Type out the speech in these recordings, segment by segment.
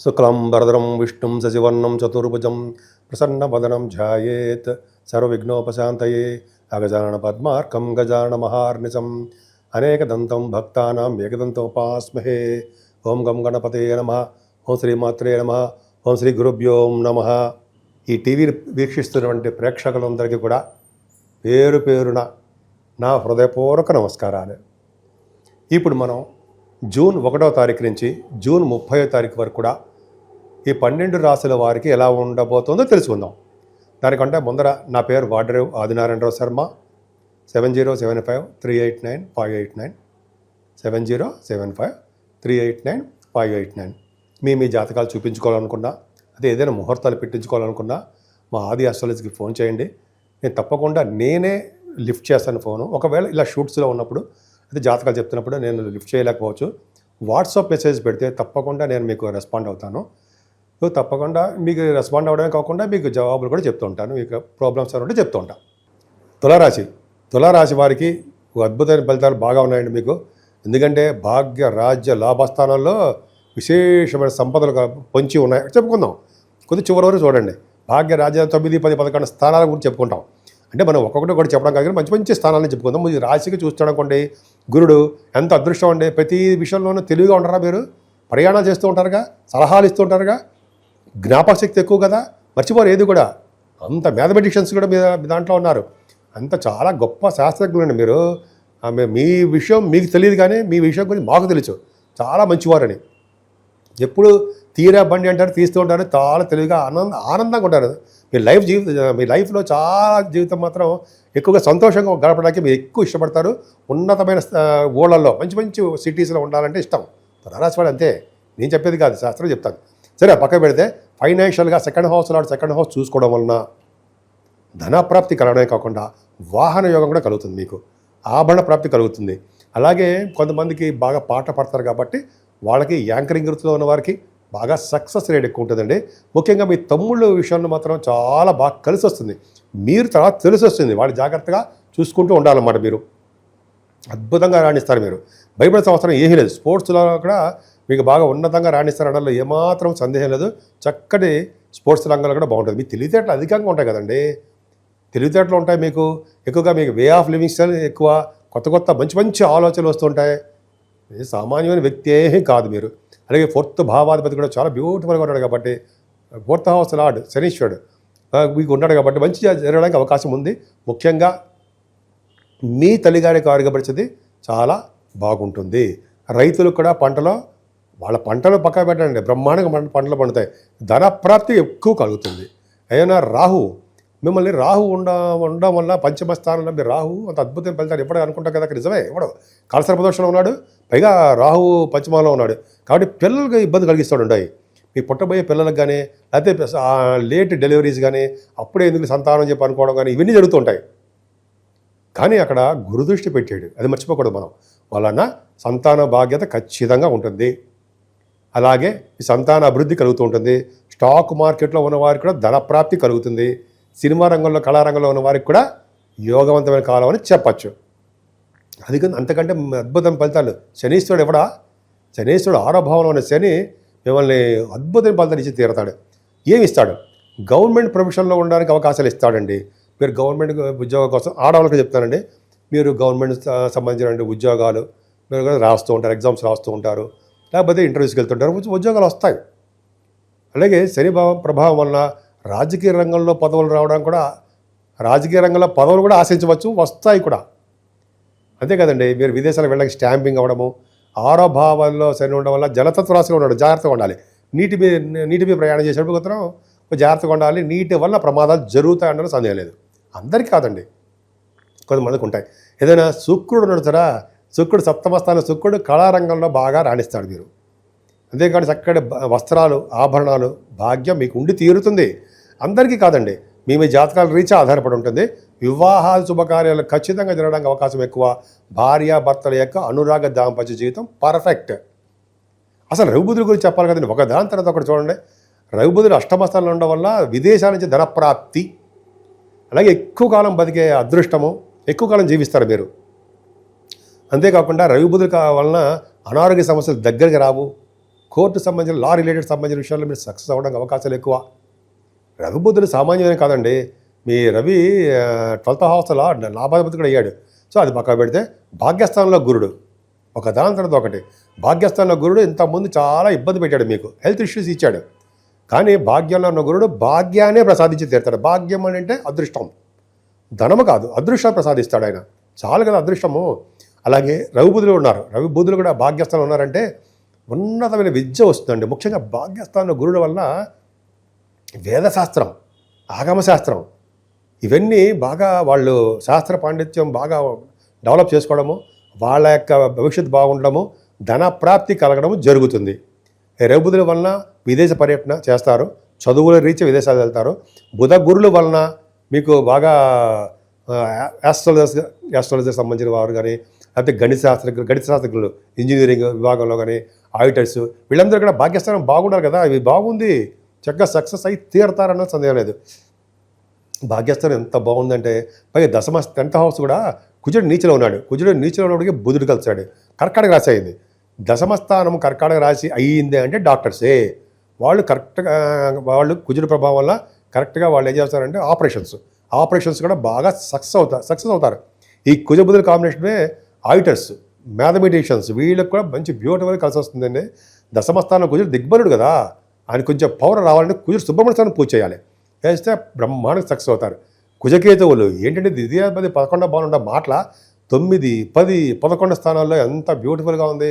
శుక్లం వరదరం విష్ణుం సశివర్ణం చతుర్భుజం ప్రసన్నవదనం ధ్యాయేత్ సర్వవిఘ్నోపశాంతయే అగజాన పద్మార్కం గజానన మహార్నిశం. అనేకదంతం భక్తానాం ఏకదంతోపాస్మహే. ఓం గం గణపతే నమ. ఓం శ్రీమాత్రే నమ. ఓం శ్రీ గురుభ్యోం నమ. ఈ టీవీ వీక్షిస్తున్నటువంటి ప్రేక్షకులందరికీ కూడా పేరు పేరున నా హృదయపూర్వక నమస్కారాలు. ఇప్పుడు మనం జూన్ ఒకటో తారీఖు నుంచి జూన్ ముప్పయో తారీఖు వరకు కూడా ఈ పన్నెండు రాసుల వారికి ఎలా ఉండబోతుందో తెలుసుకుందాం. దానికంటే ముందర నా పేరు Vadarev Adinarayanarao Sharma. Seven zero seven five three eight nine five eight nine. Seven zero seven five three eight nine five eight nine. మీ మీ జాతకాలు చూపించుకోవాలనుకున్నా అదే ఏదైనా ముహూర్తాలు పెట్టించుకోవాలనుకున్నా మా ఆది ఆస్ట్రాలజీకి ఫోన్ చేయండి. నేను తప్పకుండా నేనే లిఫ్ట్ చేస్తాను ఫోను. ఒకవేళ ఇలా షూట్స్లో ఉన్నప్పుడు అదే జాతకాలు చెప్తున్నప్పుడు నేను లిఫ్ట్ చేయలేకపోవచ్చు. వాట్సాప్ మెసేజ్ పెడితే తప్పకుండా నేను మీకు రెస్పాండ్ అవుతాను. సో తప్పకుండా మీకు రెస్పాండ్ అవ్వడమే కాకుండా మీకు జవాబులు కూడా చెప్తూ ఉంటాను. మీకు ప్రాబ్లమ్స్ ఉంటే చెప్తూ ఉంటాను తులారాశి. తులారాశి వారికి ఒక అద్భుతమైన ఫలితాలు బాగా ఉన్నాయండి మీకు. ఎందుకంటే భాగ్య రాజ్య లాభస్థానాల్లో విశేషమైన సంపదలు పొంచి ఉన్నాయి. చెప్పుకుందాం. కొద్ది చివరి వరకు చూడండి. భాగ్య రాజ్య తొమ్మిది పది పదకొండు స్థానాల గురించి చెప్పుకుంటాం. అంటే మనం ఒక్కొక్కటి ఒకటి చెప్పడం కాదు మంచి మంచి స్థానాలను చెప్పుకుందాం. ఈ రాశికి చూస్తాడనుకోండి గురుడు ఎంత అదృష్టం అండి? ప్రతి విషయంలోనూ తెలివిగా ఉంటారా మీరు? ప్రయాణాలు చేస్తూ ఉంటారుగా? సలహాలు ఇస్తూ ఉంటారుగా? జ్ఞాపక శక్తి ఎక్కువ కదా? మర్చిపోరు ఏది కూడా. అంత మ్యాథమెటిషియన్స్ కూడా మీ మీ దాంట్లో ఉన్నారు. అంత చాలా గొప్ప శాస్త్రజ్ఞులండి మీరు. మీ విషయం మీకు తెలియదు కానీ మీ విషయం గురించి మాకు తెలుసు. చాలా మంచివారని. ఎప్పుడు తీరా బండి అంటారు తీస్తూ ఉంటారు చాలా తెలివిగా ఆనంద ఆనందంగా ఉంటారు. మీ లైఫ్ జీవిత మీ లైఫ్లో చాలా జీవితం మాత్రం ఎక్కువగా సంతోషంగా గడపడానికి మీరు ఎక్కువ ఇష్టపడతారు. ఉన్నతమైన ఊళ్ళల్లో మంచి మంచి సిటీస్లో ఉండాలంటే ఇష్టం. రాసివాడు అంతే. నేను చెప్పేది కాదు శాస్త్రం చెప్తాను. సరే పక్కన పెడితే ఫైనాన్షియల్గా సెకండ్ హౌస్ లాంటి సెకండ్ హౌస్ చూసుకోవడం వలన ధనప్రాప్తి కలగడమే కాకుండా వాహన యోగం కూడా కలుగుతుంది మీకు. ఆభరణ ప్రాప్తి కలుగుతుంది. అలాగే కొంతమందికి బాగా పాట పడతారు కాబట్టి వాళ్ళకి యాంకరింగ్ వృత్తిలో ఉన్న వారికి బాగా సక్సెస్ రేట్ ఎక్కువ ఉంటుందండి. ముఖ్యంగా మీ తమ్ముళ్ళ విషయంలో మాత్రం చాలా బాగా కలిసి వస్తుంది. మీరు తర్వాత తెలిసి వస్తుంది. వాళ్ళు జాగ్రత్తగా చూసుకుంటూ ఉండాలన్నమాట మీరు. అద్భుతంగా రాణిస్తారు మీరు. బైబిల్ సంవత్సరం ఏమీ లేదు. స్పోర్ట్స్లో కూడా మీకు బాగా ఉన్నతంగా రాణిస్తారు అనడంలో ఏమాత్రం సందేహం లేదు. చక్కటి స్పోర్ట్స్ రంగంలో కూడా బాగుంటుంది. మీ తెలివితేటలు అధికంగా ఉంటాయి కదండి. తెలివితేటలు ఉంటాయి మీకు. ఎక్కువగా మీకు వే ఆఫ్ లివింగ్ స్టైల్ ఎక్కువ. కొత్త కొత్త మంచి మంచి ఆలోచనలు వస్తుంటాయి. సామాన్యమైన వ్యక్తి కాదు మీరు. అలాగే ఫోర్త్ భావాధిపతి కూడా చాలా బ్యూటిఫుల్గా ఉన్నాడు కాబట్టి ఫోర్త్ హౌస్ లార్డ్ శనీశ్వరుడు. మీకు ఉన్నాడు కాబట్టి మంచి జరగడానికి అవకాశం ఉంది. ముఖ్యంగా మీ తల్లిగారి ఆరోగ్యపరిచేది చాలా బాగుంటుంది. రైతులు కూడా పంటలో వాళ్ళ పంటలు పక్క పెట్టండి. బ్రహ్మాండంగా పంటలు పండుతాయి. ధన ప్రాప్తి ఎక్కువ కలుగుతుంది. అయినా రాహు మిమ్మల్ని రాహు ఉండ ఉండడం వల్ల పంచమ స్థానంలో మీరు రాహు అంత అద్భుతమైన ఫలితాలు ఎప్పుడు అనుకుంటాం కదా నిజమే ఇవ్వడం కాలసర ప్రదోషంలో ఉన్నాడు పైగా రాహు పంచమంలో ఉన్నాడు. కాబట్టి పిల్లలకి ఇబ్బంది కలిగిస్తాడు ఉండాయి మీ పుట్టబోయే పిల్లలకు కానీ లేకపోతే లేట్ డెలివరీస్ కానీ అప్పుడే ఎందుకు సంతానం చెప్పి అనుకోవడం కానీ ఇవన్నీ జరుగుతుంటాయి కానీ అక్కడ గురుదృష్టి పెట్టాడు. అది మర్చిపోకూడదు మనం. వలన సంతాన బాధ్యత ఖచ్చితంగా ఉంటుంది. అలాగే ఈ సంతాన అభివృద్ధి కలుగుతూ ఉంటుంది. స్టాక్ మార్కెట్లో ఉన్న వారికి కూడా ధన ప్రాప్తి కలుగుతుంది. సినిమా రంగంలో కళారంగంలో ఉన్న వారికి కూడా యోగవంతమైన కాలం అని చెప్పచ్చు. అది అంతకంటే అద్భుతమైన ఫలితాలు. శనీశ్వరుడు ఎవడా? శనీశ్వరుడు ఆరోభావంలో ఉన్న శని మిమ్మల్ని అద్భుతమైన ఫలితాలు ఇచ్చి తీరతాడు. ఏమి ఇస్తాడు గవర్నమెంట్ ప్రొఫెషన్లో ఉండడానికి అవకాశాలు ఇస్తాడండి. మీరు గవర్నమెంట్ ఉద్యోగం కోసం ఆడవాళ్ళకి చెప్తానండి మీరు గవర్నమెంట్ సంబంధించిన ఉద్యోగాలు మీరు కూడా రాస్తూ ఉంటారు ఎగ్జామ్స్ రాస్తూ ఉంటారు. లేకపోతే ఇంటర్వ్యూస్కి వెళ్తుంటారు. ఉద్యోగాలు వస్తాయి. అలాగే శని ప్రభావం వలన రాజకీయ రంగంలో పదవులు రావడం కూడా రాజకీయ రంగంలో పదవులు కూడా ఆశించవచ్చు వస్తాయి కూడా. అంతే కదండి మీరు విదేశాలకు వెళ్ళడానికి స్టాంపింగ్ అవ్వడము ఆరో భావాల్లో ఉండడం వల్ల జలతత్వ రాశిలో ఉన్నాడు జాగ్రత్తగా ఉండాలి. నీటి మీద నీటి మీద ప్రయాణం చేసేటప్పుడు మాత్రం జాగ్రత్తగా ఉండాలి నీటి వల్ల ప్రమాదాలు జరుగుతాయి అనడం సందేహం లేదు. అందరికీ కాదండి కొంతమందికి ఉంటాయి. ఏదైనా శుక్రుడు నడుతారా శుక్రుడు సప్తమస్థాన శుక్రుడు కళారంగంలో బాగా రాణిస్తాడు మీరు. అంతేకాని చక్కటి వస్త్రాలు ఆభరణాలు భాగ్యం మీకు ఉండి తీరుతుంది. అందరికీ కాదండి మీ మీ జాతకాల రీచా ఆధారపడి ఉంటుంది. వివాహాల శుభకార్యాలు ఖచ్చితంగా జరగడానికి అవకాశం ఎక్కువ. భార్య భర్తల యొక్క అనురాగ దాంపత్య జీవితం పర్ఫెక్ట్. అసలు రఘుబుధుడి గురించి చెప్పాలి కదండి ఒక దాని తర్వాత ఒకటి చూడండి. రఘుబుధుడు అష్టమస్థానంలో ఉండడం వల్ల విదేశాల నుంచి ధనప్రాప్తి అలాగే ఎక్కువ కాలం బతికే అదృష్టము ఎక్కువ కాలం జీవిస్తారు మీరు. అంతేకాకుండా రవిబుధుల వలన అనారోగ్య సమస్యలు దగ్గరికి రావు. కోర్టు సంబంధించిన లా రిలేటెడ్ సంబంధించిన విషయాల్లో మీరు సక్సెస్ అవ్వడానికి అవకాశాలు ఎక్కువ. రవి బుద్ధుడు సామాన్యమైన కాదండి. మీ రవి ట్వెల్త్ హౌస్లో లాభాధిపతి కూడా అయ్యాడు. సో అది పక్కన పెడితే భాగ్యస్థానంలో గురుడు. ఒక దాని తర్వాత ఒకటి. భాగ్యస్థానంలో గురుడు ఇంతకుముందు చాలా ఇబ్బంది పెట్టాడు మీకు. హెల్త్ ఇష్యూస్ ఇచ్చాడు. కానీ భాగ్యంలో ఉన్న గురుడు భాగ్యాన్నే ప్రసాదించి తీరుతాడు. భాగ్యం అని అంటే అదృష్టం. ధనము కాదు అదృష్టం ప్రసాదిస్తాడు ఆయన. చాలు కదా అదృష్టము. అలాగే రవి బుధులు ఉన్నారు. రవిబుధులు కూడా భాగ్యస్థానం ఉన్నారంటే ఉన్నతమైన విద్య వస్తుందండి. ముఖ్యంగా భాగ్యస్థానంలో గురుడు వల్ల వేదశాస్త్రం ఆగమశాస్త్రం ఇవన్నీ బాగా వాళ్ళు శాస్త్ర పాండిత్యం బాగా డెవలప్ చేసుకోవడము వాళ్ళ యొక్క భవిష్యత్తు బాగుండడము ధన ప్రాప్తి కలగడము జరుగుతుంది. రేబుదుల వలన విదేశ పర్యటన చేస్తారు చదువుల రీత్యా విదేశాలు వెళ్తారు. బుధ గురుల వలన మీకు బాగా యాస్ట్రాలజర్స్ యాస్ట్రాలజర్ సంబంధించిన వారు కానీ లేకపోతే గణిత శాస్త్రజ్ఞులు గణిత శాస్త్రజ్ఞులు ఇంజనీరింగ్ విభాగంలో కానీ ఆడిటర్స్ వీళ్ళందరూ కూడా భాగ్యస్థానం బాగుండాలి కదా ఇవి బాగుంది. చక్కగా సక్సెస్ అయి తీరతారన్న సందేహం లేదు. భాగ్యస్థానం ఎంత బాగుందంటే పైగా దశమ టెన్త్ హౌస్ కూడా కుజుడు నీచలో ఉన్నాడు. కుజుడు నీచలో ఉన్నప్పటికీ బుధుడు కలిసాడు కర్కాటక రాశి అయింది. దశమస్థానం కర్కాటక రాశి అయ్యింది అంటే డాక్టర్సే. వాళ్ళు కరెక్ట్గా వాళ్ళు కుజుడు ప్రభావం వల్ల కరెక్ట్గా వాళ్ళు ఏం చేస్తారంటే ఆపరేషన్స్. ఆపరేషన్స్ కూడా బాగా సక్సెస్ అవుతారు సక్సెస్ అవుతారు. ఈ కుజబుధుల కాంబినేషనే ఆడిటర్స్ మ్యాథమెటిషియన్స్ వీళ్ళకి కూడా మంచి బ్యూటిఫుల్ కలిసి వస్తుందండి దశమ స్థానం కుజుడు దిగ్బలుడు కదా. ఆయన కొంచెం పవర్ రావాలంటే కుజుడు సుబ్రహ్మణ్య స్వామిని పూజ చేయాలి. చేస్తే బ్రహ్మాండంగా సక్సెస్ అవుతారు. కుజకేతువులు ఏంటంటే ద్వితీయాధిపతి పదకొండో భావన ఉండే మాటల తొమ్మిది పది పదకొండు స్థానాల్లో ఎంత బ్యూటిఫుల్గా ఉంది.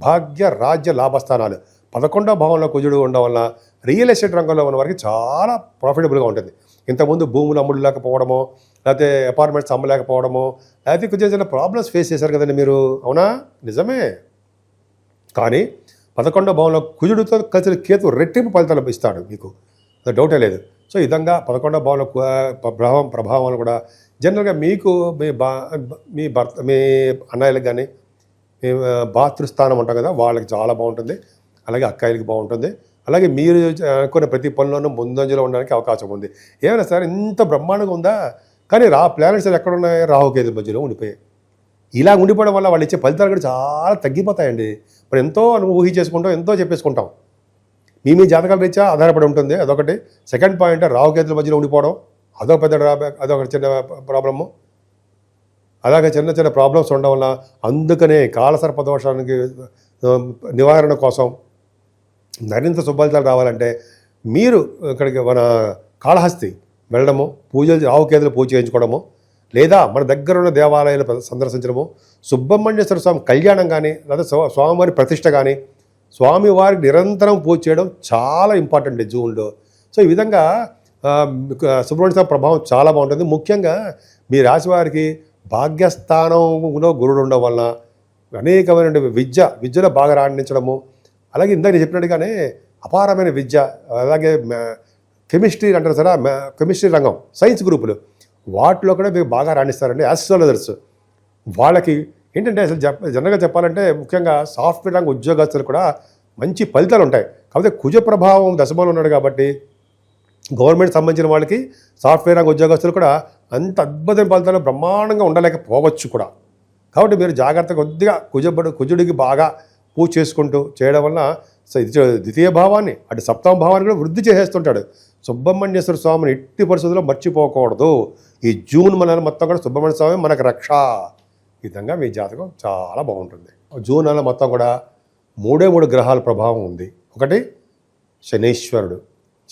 భాగ్య రాజ్య లాభస్థానాలు పదకొండో భావంలో కుజుడు ఉండడం వల్ల రియల్ ఎస్టేట్ రంగంలో ఉన్న వారికి చాలా ప్రాఫిటబుల్గా ఉంటుంది. ఇంతకుముందు భూములు అమ్ముడులేకపోవడమో లేకపోతే అపార్ట్మెంట్స్ అమ్మలేకపోవడమో లేకపోతే కొంచెం చిన్న ప్రాబ్లమ్స్ ఫేస్ చేశారు కదండి మీరు. అవునా? నిజమే. కానీ పదకొండో భావంలో కుజుడితో కలిసిన కేతు రెట్టింపు ఫలితాలు ఇస్తాడు మీకు. డౌటే లేదు. సో ఈ విధంగా పదకొండో భావంలో ప్రభావం ప్రభావం కూడా జనరల్గా మీకు మీ బా మీ భర్త మీ అన్నయ్యలకు కానీ మీ భాతృస్థానం ఉంటాం కదా వాళ్ళకి చాలా బాగుంటుంది. అలాగే అక్కాయిలకి బాగుంటుంది. అలాగే మీరు అనుకున్న ప్రతి పనిలోనూ ముందంజలో ఉండడానికి అవకాశం ఉంది. ఏమైనా సరే ఇంత బ్రహ్మాండంగా ఉందా? కానీ రా ప్లానెట్స్ ఎక్కడ ఉన్నాయి? రాహుకేతు మధ్యలో ఉండిపోయాయి. ఇలా ఉండిపోవడం వల్ల వాళ్ళు ఇచ్చే ఫలితాలు కూడా చాలా తగ్గిపోతాయండి. మరి ఎంతో నువ్వు ఊహి చేసుకుంటాం ఎంతో చెప్పేసుకుంటాం మీ మీ జాతకాల రీత్యా ఆధారపడి ఉంటుంది. అదొకటి. సెకండ్ పాయింట్ రావుకేతుల మధ్యలో ఉండిపోవడం. అదొక పెద్ద డ్రాబ్యాక్ అదొక చిన్న ప్రాబ్లము. అలాగే చిన్న చిన్న ప్రాబ్లమ్స్ ఉండడం వల్ల అందుకనే కాలసర్ప దోషానికి నివారణ కోసం మరింత శుభఫలితాలు రావాలంటే మీరు ఇక్కడికి మన కాళహస్తి వెళ్ళడము పూజలు రావుకేతులు పూజ చేయించుకోవడము లేదా మన దగ్గర ఉన్న దేవాలయాలు సందర్శించడము సుబ్రహ్మణ్యేశ్వర స్వామి కళ్యాణం కానీ లేదా స్వామివారి ప్రతిష్ట కానీ స్వామివారికి నిరంతరం పూజ చేయడం చాలా ఇంపార్టెంట్ ఈ జూన్లో. సో ఈ విధంగా సుబ్రహ్మణ్య స్వామి ప్రభావం చాలా బాగుంటుంది. ముఖ్యంగా మీ రాశి వారికి భాగ్యస్థానంలో గురుడు ఉండడం వలన అనేకమైన విద్య విద్యలో బాగా రాణించడము అలాగే ఇందాక నేను చెప్పినట్టుగానే అపారమైన విద్య అలాగే కెమిస్ట్రీ అంటారు సరే కెమిస్ట్రీ రంగం సైన్స్ గ్రూపులు వాటిలో కూడా మీరు బాగా రాణిస్తారండి. యాస్ట్రాలజర్స్ వాళ్ళకి ఏంటంటే అసలు చెప్ప జనరల్గా చెప్పాలంటే ముఖ్యంగా సాఫ్ట్వేర్ రంగ ఉద్యోగస్తులు కూడా మంచి ఫలితాలు ఉంటాయి. కాకపోతే కుజ ప్రభావం దశమలో ఉన్నాడు కాబట్టి గవర్నమెంట్ సంబంధించిన వాళ్ళకి సాఫ్ట్వేర్ రంగ ఉద్యోగస్తులు కూడా అంత అద్భుతమైన ఫలితాలు బ్రహ్మాండంగా ఉండలేకపోవచ్చు కూడా. కాబట్టి మీరు జాగ్రత్తగా కొద్దిగా కుజబడు కుజుడికి బాగా పూజ చేసుకుంటూ చేయడం వల్ల ఇది ద్వితీయ భావాన్ని అటు సప్తమ భావాన్ని కూడా వృద్ధి చేసేస్తుంటాడు. సుబ్రహ్మణ్యేశ్వర స్వామిని ఎట్టి పరిస్థితుల్లో మర్చిపోకూడదు. ఈ జూన్ నెల మొత్తం కూడా సుబ్రహ్మణ్య స్వామి మనకు రక్ష. ఈ విధంగా మీ జాతకం చాలా బాగుంటుంది. జూన్ నెల మొత్తం కూడా మూడే మూడు గ్రహాల ప్రభావం ఉంది. ఒకటి శనీశ్వరుడు.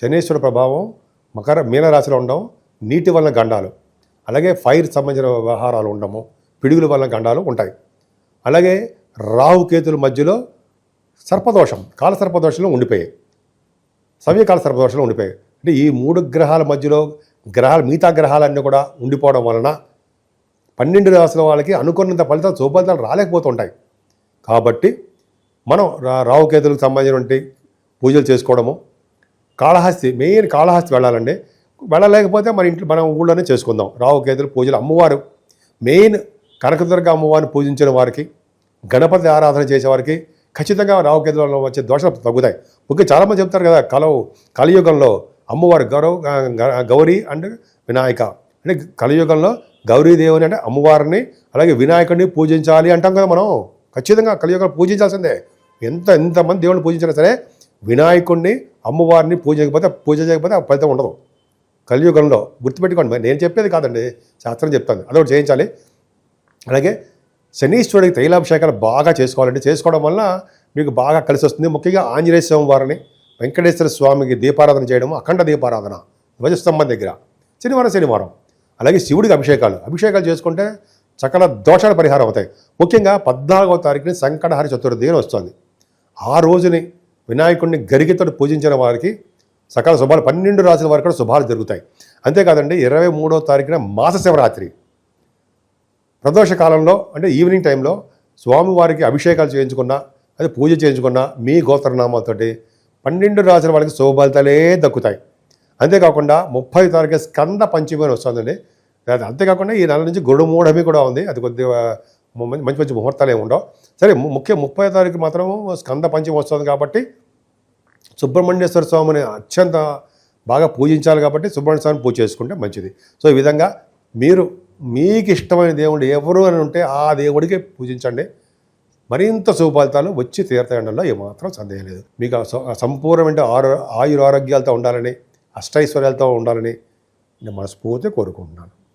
శనీశ్వరుడు ప్రభావం మకర మీనరాశిలో ఉండడం నీటి వలన గండాలు. అలాగే ఫైర్ సంబంధించిన వ్యవహారాలు ఉండము పిడుగుల వలన గండాలు ఉంటాయి. అలాగే రాహుకేతుల మధ్యలో సర్పదోషం కాల సర్పదోషంలో ఉండిపోయాయి. సమయకాల సర్పదోషంలో ఉండిపోయాయి. అంటే ఈ మూడు గ్రహాల మధ్యలో గ్రహాలు మిగతా గ్రహాలన్నీ కూడా ఉండిపోవడం వలన పన్నెండు రాసుల వాళ్ళకి అనుకున్నంత ఫలితాలు శుభఫలితాలు రాలేకపోతుంటాయి. కాబట్టి మనం రా రావుకేతులకు సంబంధించినటువంటి పూజలు చేసుకోవడము కాళహస్తి మెయిన్ కాళహస్తి వెళ్ళాలండి. వెళ్ళలేకపోతే మన ఇంట్లో మనం ఊళ్ళోనే చేసుకుందాం. రావుకేతులు పూజలు అమ్మవారు మెయిన్ కనకదుర్గ అమ్మవారిని పూజించిన వారికి గణపతి ఆరాధన చేసేవారికి ఖచ్చితంగా రావుకేతులలో వచ్చే దోషాలు తగ్గుతాయి. ముఖ్యంగా చాలామంది చెప్తారు కదా కలవు కలియుగంలో అమ్మవారు గౌరవ గౌరీ అండ్ వినాయక. అంటే కలియుగంలో గౌరీదేవుని అంటే అమ్మవారిని అలాగే వినాయకుడిని పూజించాలి అంటాం కదా మనం. ఖచ్చితంగా కలియుగంలో పూజించాల్సిందే. ఎంత ఎంతమంది దేవుడిని పూజించినా సరే వినాయకుడిని అమ్మవారిని పూజ చేయకపోతే పూజ చేయకపోతే ఆ ఫలితం ఉండదు. కలియుగంలో గుర్తుపెట్టుకోండి మరి నేను చెప్పేది కాదండి శాస్త్రం చెప్తాను అదొకటి చేయించాలి. అలాగే శనీశ్వరుడికి తైలాభిషేకాలు బాగా చేసుకోవాలండి. చేసుకోవడం వల్ల మీకు బాగా కలిసి వస్తుంది. ముఖ్యంగా ఆంజనేయ స్వామి వారిని వెంకటేశ్వర స్వామికి దీపారాధన చేయడం అఖండ దీపారాధన ధ్వజస్తంభం దగ్గర శనివారం శనివారం. అలాగే శివుడికి అభిషేకాలు. అభిషేకాలు చేసుకుంటే సకల దోషాలు పరిహారం అవుతాయి. ముఖ్యంగా పద్నాలుగవ తారీఖుని సంకటహరి చతుర్థి అని వస్తుంది. ఆ రోజుని వినాయకుడిని గరిగితో పూజించిన వారికి సకల శుభాలు పన్నెండు రాసుల వారికి కూడా శుభాలు జరుగుతాయి. అంతేకాదండి ఇరవై మూడో తారీఖున మాస శివరాత్రి. ప్రదోష కాలంలో అంటే ఈవినింగ్ టైంలో స్వామివారికి అభిషేకాలు చేయించుకున్నా అది పూజ చేయించుకున్నా మీ గోత్రనామాలతోటి పన్నెండు రాసిన వాళ్ళకి శుభఫలితాలే దక్కుతాయి. అంతేకాకుండా ముప్పై తారీఖు స్కంద పంచమి అని వస్తుందండి. అది అంతేకాకుండా ఈ నెల నుంచి గురుమూఢమి కూడా ఉంది. అది కొద్దిగా మంచి మంచి ముహూర్తాలు ఏమి ఉండవు. సరే ముఖ్య ముప్పై తారీఖు మాత్రం స్కంద పంచమి వస్తుంది కాబట్టి సుబ్రహ్మణ్యేశ్వర స్వామిని అత్యంత బాగా పూజించాలి కాబట్టి సుబ్రహ్మణ్య స్వామిని పూజ చేసుకుంటే మంచిది. సో ఈ విధంగా మీరు మీకు ఇష్టమైన దేవుడు ఎవరు అని ఉంటే ఆ దేవుడికి పూజించండి. మరింత శుభఫలితాలు వచ్చి తీర్థగండంలో ఏమాత్రం సందేహం లేదు. మీకు సంపూర్ణమైన ఆరు ఆయురారోగ్యాలతో ఉండాలని అష్టైశ్వర్యాలతో ఉండాలని నేను మనస్ఫూర్తిగా కోరుకుంటున్నాను.